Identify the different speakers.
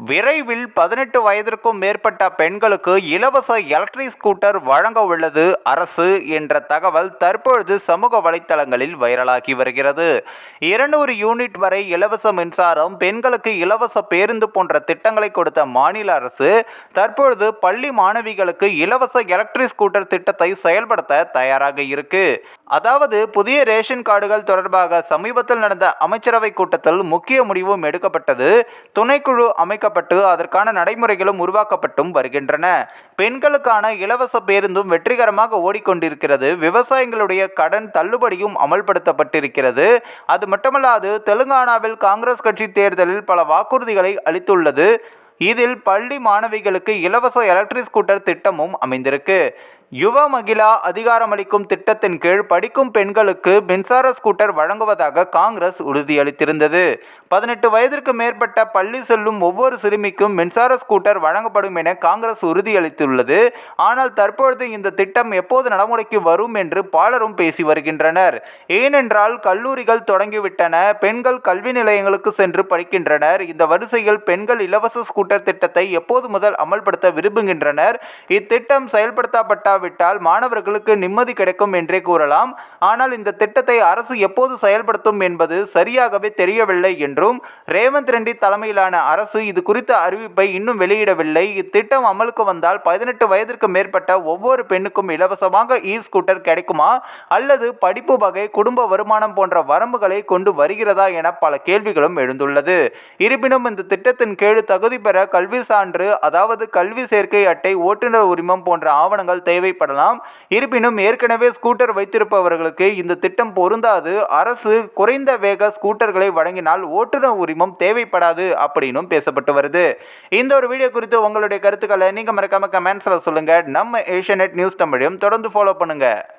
Speaker 1: விரைவில் பதினெட்டு வயதிற்கும் மேற்பட்ட பெண்களுக்கு இலவச எலக்ட்ரிக் ஸ்கூட்டர் வழங்க உள்ளது அரசு என்ற தகவல் தற்பொழுது சமூக வலைத்தளங்களில் வைரலாகி வருகிறது. இருநூறு யூனிட் வரை இலவச மின்சாரம் பெண்களுக்கு இலவச பேருந்து போன்ற திட்டங்களை கொடுத்த மாநில அரசு தற்பொழுது பள்ளி மாணவிகளுக்கு இலவச எலக்ட்ரிக் ஸ்கூட்டர் திட்டத்தை செயல்படுத்த தயாராக இருக்கு. அதாவது புதிய ரேஷன் கார்டுகள் தொடர்பாக சமீபத்தில் நடந்த அமைச்சரவை கூட்டத்தில் முக்கிய முடிவும் எடுக்கப்பட்டது. துணைக்குழு அமைக்க அமைக்கப்பட்டு அதற்கான நடைமுறைகளும் உருவாக்கப்பட்டும் வருகின்றன. பெண்களுக்கான இலவச பேருந்தும் வெற்றிகரமாக ஓடிக்கொண்டிருக்கிறது. விவசாயிகளுடைய கடன் தள்ளுபடியும் அமல்படுத்தப்பட்டிருக்கிறது. அது மட்டுமல்லாது தெலுங்கானாவில் காங்கிரஸ் கட்சி தேர்தலில் பல வாக்குறுதிகளை அளித்துள்ளது. இதில் பள்ளி மாணவிகளுக்கு இலவச எலக்ட்ரிக் ஸ்கூட்டர் திட்டமும் அமைந்திருக்கு. யுவ மகிழா அதிகாரமளிக்கும் திட்டத்தின் கீழ் படிக்கும் பெண்களுக்கு மின்சார ஸ்கூட்டர் வழங்குவதாக காங்கிரஸ் உறுதியளித்திருந்தது. பதினெட்டு வயதிற்கு மேற்பட்ட பள்ளி செல்லும் ஒவ்வொரு சிறுமிக்கும் மின்சார ஸ்கூட்டர் வழங்கப்படும் என காங்கிரஸ் உறுதியளித்துள்ளது. ஆனால் தற்பொழுது இந்த திட்டம் எப்போது நடைமுறைக்கு வரும் என்று பலரும் பேசி வருகின்றனர். ஏனென்றால் கல்லூரிகள் தொடங்கிவிட்டன. பெண்கள் கல்வி நிலையங்களுக்கு சென்று படிக்கின்றனர். இந்த வரிசையில் பெண்கள் இலவச ஸ்கூட்டர் திட்டத்தை எப்போது முதல் அமல்படுத்த விரும்புகின்றனர்? இத்திட்டம் செயல்படுத்தப்பட்ட இல்லாவிட்டால் மாணவர்களுக்கு நிம்மதி கிடைக்கும் என்றே கூறலாம். ஆனால் இந்த திட்டத்தை அரசு எப்போது செயல்படுத்தும் என்பது சரியாகவே தெரியவில்லை என்றும் ரேவந்த் ரெட்டி தலைமையிலான அரசு இது குறித்த அறிவிப்பை இன்னும் வெளியிடவில்லை. இத்திட்டம் அமலுக்கு வந்தால் பதினெட்டு வயதிற்கு மேற்பட்ட ஒவ்வொரு பெண்ணுக்கும் இலவசமாக இ ஸ்கூட்டர் கிடைக்குமா? அல்லது படிப்பு வகை குடும்ப வருமானம் போன்ற வரம்புகளை கொண்டு வருகிறதா என பல கேள்விகளும் எழுந்துள்ளது. இருப்பினும் இந்த திட்டத்தின் கீழ் தகுதி பெற கல்வி சான்று அதாவது கல்வி சேர்க்கை அட்டை ஓட்டுநர் உரிமம் போன்ற ஆவணங்கள் தேவை தேவைப்படலாம். இருப்பினும் ஏற்கனவே ஸ்கூட்டர் வைத்திருப்பவர்களுக்கு இந்த திட்டம் பொருந்தாது. அரசு குறைந்த வேக ஸ்கூட்டர்களை வழங்கினால் ஓட்டுநர் உரிமம் தேவைப்படாது அப்படின்னும் பேசப்பட்டு வருது. இந்த ஒரு வீடியோ குறித்து உங்களுடைய கருத்துக்களை நீங்கள் மறக்காம கமெண்ட்ஸில் சொல்லுங்கள் நம்ம ஏஷியநெட் நியூஸ் தமிழையும் தொடர்ந்து ஃபாலோ பண்ணுங்கள்